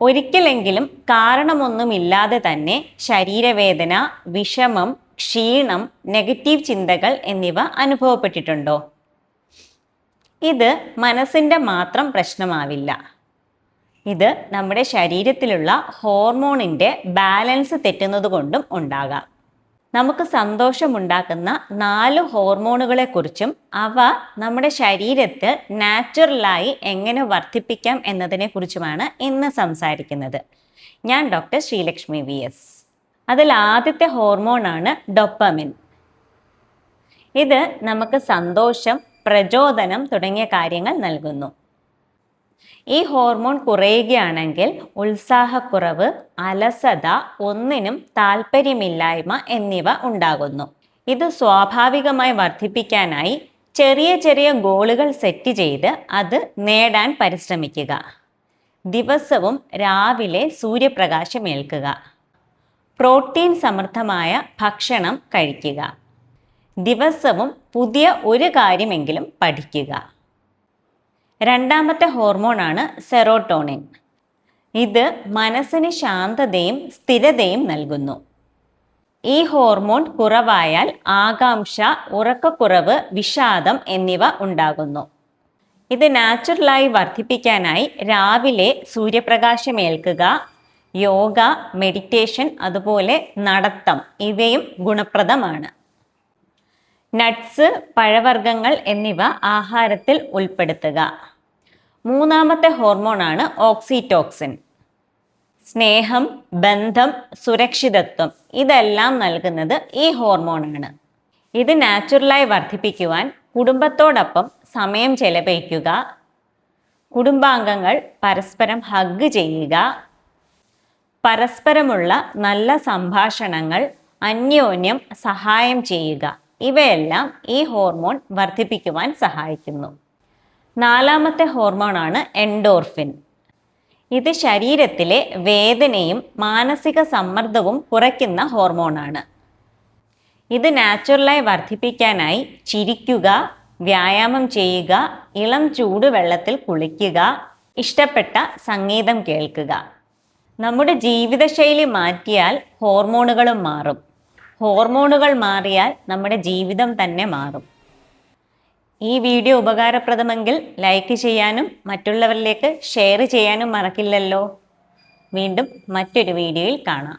ഒരിക്കലെങ്കിലും കാരണമൊന്നുമില്ലാതെ തന്നെ ശരീരവേദന വിഷമം ക്ഷീണം നെഗറ്റീവ് ചിന്തകൾ എന്നിവ അനുഭവപ്പെട്ടിട്ടുണ്ടോ? ഇത് മനസ്സിന്റെ മാത്രം പ്രശ്നമാവില്ല. ഇത് നമ്മുടെ ശരീരത്തിലുള്ള ഹോർമോണിന്റെ ബാലൻസ് തെറ്റുന്നത് കൊണ്ടും ഉണ്ടാകാം. നമുക്ക് സന്തോഷമുണ്ടാക്കുന്ന നാല് ഹോർമോണുകളെക്കുറിച്ചും അവ നമ്മുടെ ശരീരത്തിൽ നാച്ചുറലായി എങ്ങനെ വർദ്ധിപ്പിക്കാം എന്നതിനെക്കുറിച്ചുമാണ് ഇന്ന് സംസാരിക്കുന്നത്. ഞാൻ ഡോക്ടർ ശ്രീലക്ഷ്മി വി എസ്. അതിൽ ആദ്യത്തെ ഹോർമോണാണ് ഡൊപ്പമിൻ. ഇത് നമുക്ക് സന്തോഷം പ്രചോദനം തുടങ്ങിയ കാര്യങ്ങൾ നൽകുന്നു. ഈ ഹോർമോൺ കുറയുകയാണെങ്കിൽ ഉത്സാഹക്കുറവ് അലസത ഒന്നിനും താല്പര്യമില്ലായ്മ എന്നിവ ഉണ്ടാകുന്നു. ഇത് സ്വാഭാവികമായി വർദ്ധിപ്പിക്കാനായി ചെറിയ ചെറിയ ഗോളുകൾ സെറ്റ് ചെയ്ത് അത് നേടാൻ പരിശ്രമിക്കുക. ദിവസവും രാവിലെ സൂര്യപ്രകാശം ഏൽക്കുക പ്രോട്ടീൻ സമൃദ്ധമായ ഭക്ഷണം കഴിക്കുക. ദിവസവും പുതിയ ഒരു കാര്യമെങ്കിലും പഠിക്കുക. രണ്ടാമത്തെ ഹോർമോണാണ് സെറോട്ടോണിൻ. ഇത് മനസ്സിന് ശാന്തതയും സ്ഥിരതയും നൽകുന്നു. ഈ ഹോർമോൺ കുറവായാൽ ആകാംക്ഷ ഉറക്കക്കുറവ് വിഷാദം എന്നിവ ഉണ്ടാകുന്നു. ഇത് നാച്ചുറലായി വർദ്ധിപ്പിക്കാനായി രാവിലെ സൂര്യപ്രകാശമേൽക്കുക യോഗ മെഡിറ്റേഷൻ അതുപോലെ നടത്തം ഇവയും ഗുണപ്രദമാണ്. നട്ട്സ് പഴവർഗങ്ങൾ എന്നിവ ആഹാരത്തിൽ ഉൾപ്പെടുത്തുക. മൂന്നാമത്തെ ഹോർമോണാണ് ഓക്സിറ്റോക്സിൻ സ്നേഹം ബന്ധം സുരക്ഷിതത്വം ഇതെല്ലാം നൽകുന്നത് ഈ ഹോർമോണാണ് ഇത് നാച്ചുറലായി വർദ്ധിപ്പിക്കുവാൻ കുടുംബത്തോടൊപ്പം സമയം ചെലവഴിക്കുക. കുടുംബാംഗങ്ങൾ പരസ്പരം ഹഗ് ചെയ്യുക. പരസ്പരമുള്ള നല്ല സംഭാഷണങ്ങൾ അന്യോന്യം സഹായം ചെയ്യുക. ഇവയെല്ലാം ഈ ഹോർമോൺ വർദ്ധിപ്പിക്കുവാൻ സഹായിക്കുന്നു. നാലാമത്തെ ഹോർമോണാണ് എൻഡോർഫിൻ. ഇത് ശരീരത്തിലെ വേദനയും മാനസിക സമ്മർദ്ദവും കുറയ്ക്കുന്ന ഹോർമോണാണ്. ഇത് നാച്ചുറലായി വർദ്ധിപ്പിക്കാനായി ചിരിക്കുക വ്യായാമം ചെയ്യുക ഇളം ചൂടുവെള്ളത്തിൽ കുളിക്കുക ഇഷ്ടപ്പെട്ട സംഗീതം കേൾക്കുക. നമ്മുടെ ജീവിതശൈലി മാറ്റിയാൽ ഹോർമോണുകളും മാറും. ഹോർമോണുകൾ മാറിയാൽ നമ്മുടെ ജീവിതം തന്നെ മാറും. ഈ വീഡിയോ ഉപകാരപ്രദമെങ്കിൽ ലൈക്ക് ചെയ്യാനും മറ്റുള്ളവരിലേക്ക് ഷെയർ ചെയ്യാനും മറക്കില്ലല്ലോ. വീണ്ടും മറ്റൊരു വീഡിയോയിൽ കാണാം.